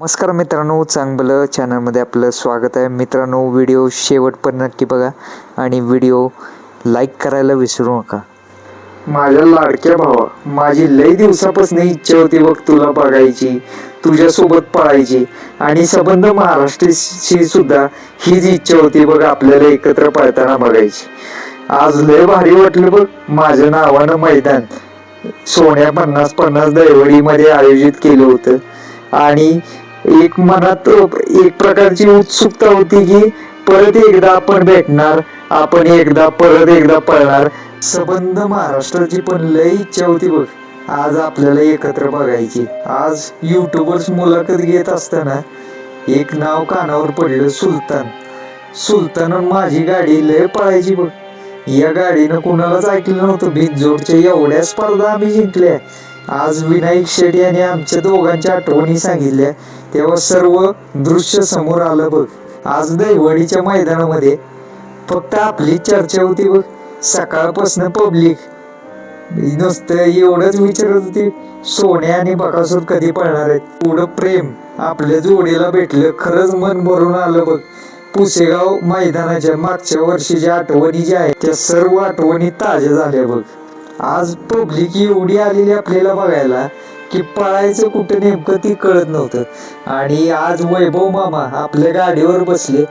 नमस्कार मित्रांनो चांगलं चॅनलमध्ये आपलं स्वागत आहे. मित्रांनो व्हिडिओ शेवट नक्की बघा आणि व्हिडिओ लाईक करायला विसरू नका. माझ्या लाडक्या भावा माझी लई दिवसापासून इच्छा होती बघ तुला बघायची तुझ्यासोबत पळायची. आणि संबंध महाराष्ट्राशी सुद्धा हीच इच्छा होती बघ आपल्याला एकत्र पळताना बघायची. आज लय भारी वाटलं बघ माझ्या नावानं मैदान. सोन्या पन्नास पन्नास दैवडीमध्ये आयोजित केलं होतं. आणि एक मनात एक प्रकारची उत्सुकता होती की परत एकदा आपण भेटणार आपण एकदा परत एकदा पळणार. संबंध महाराष्ट्राची पण लय इच्छा होती बघ. आज आपल्याला एकत्र बघायची. आज युट्यूबर्स मुलाखत घेत असताना एक नाव कानावर पडलं सुलतान. सुलतान माझी गाडी लय पळायची बघ. या गाडीनं कुणालाच ऐकलं नव्हतं. बिनजोडच्या एवढ्या स्पर्धा आम्ही जिंकल्या. आज विनायक शेट्टी यांनी आमच्या दोघांच्या आठवणी सांगितल्या. तेव्हा सर्व दृश्य समोर आलं बघ. आज दैवडीच्या मैदानामध्ये फक्त आपली चर्चा होती बघ. सकाळपासून पब्लिक नुसतं एवढंच विचारत होती सोन्या आणि बकासूर कधी पळणार आहेत? पुढं प्रेम आपल्या जोडीला भेटलं खरंच मन भरून आलं बघ. पुसेगाव मैदानाच्या मागच्या वर्षीच्या आठवणी ज्या आहेत त्या सर्व आठवणी ताज्या झाल्या बघ. आज पब्लिक एवढी आलेली आपल्याला बघायला की पळायचं कुठं नेमकं ती कळत नव्हतं. आणि आज वैभव मामा आपल्या गाडीवर बसले.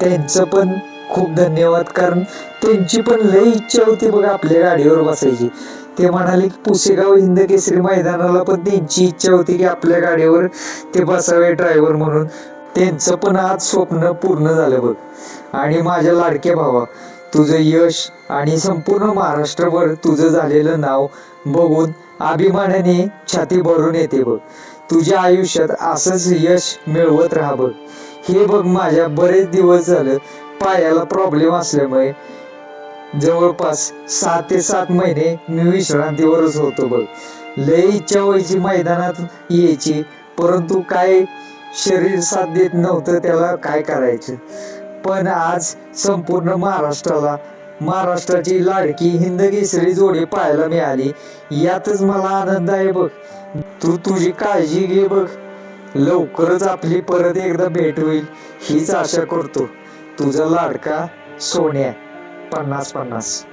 त्यांचं पण खूप धन्यवाद कारण त्यांची पण लय इच्छा होती बघा आपल्या गाडीवर बसायची. ते म्हणाले की पुसेगाव हिंद केसरी मैदानाला पण त्यांची इच्छा होती की आपल्या गाडीवर ते बसावे ड्रायव्हर म्हणून. त्यांचं पण आज स्वप्न पूर्ण झालं बघ. आणि माझ्या लाडक्या भावा तुझं यश आणि संपूर्ण महाराष्ट्रभर तुझं झालेलं नाव बघून अभिमानाने छाती भरून येते बघ. तुझ्या आयुष्यात असंच यश मिळवत राहा बघ. हे बघ माझ्या बरेच दिवस झालं पायाला प्रॉब्लेम असल्यामुळे जवळपास सात ते सात महिने मी विश्रांतीवरच होतो बघ. लय इच्छा व्हायची मैदानात यायची परंतु काय शरीर साथ देत नव्हतं त्याला काय करायचं? पण आज संपूर्ण महाराष्ट्राला महाराष्ट्राची लाडकी हिंदकेसरी जोडी पाहायला मिळाली. यातच मला आनंद आहे बघ. तू तुझी काळजी घे बघ. लवकरच आपली परत एकदा भेट होईल हीच आशा करतो. तुझा लाडका सोन्या पन्नास पन्नास.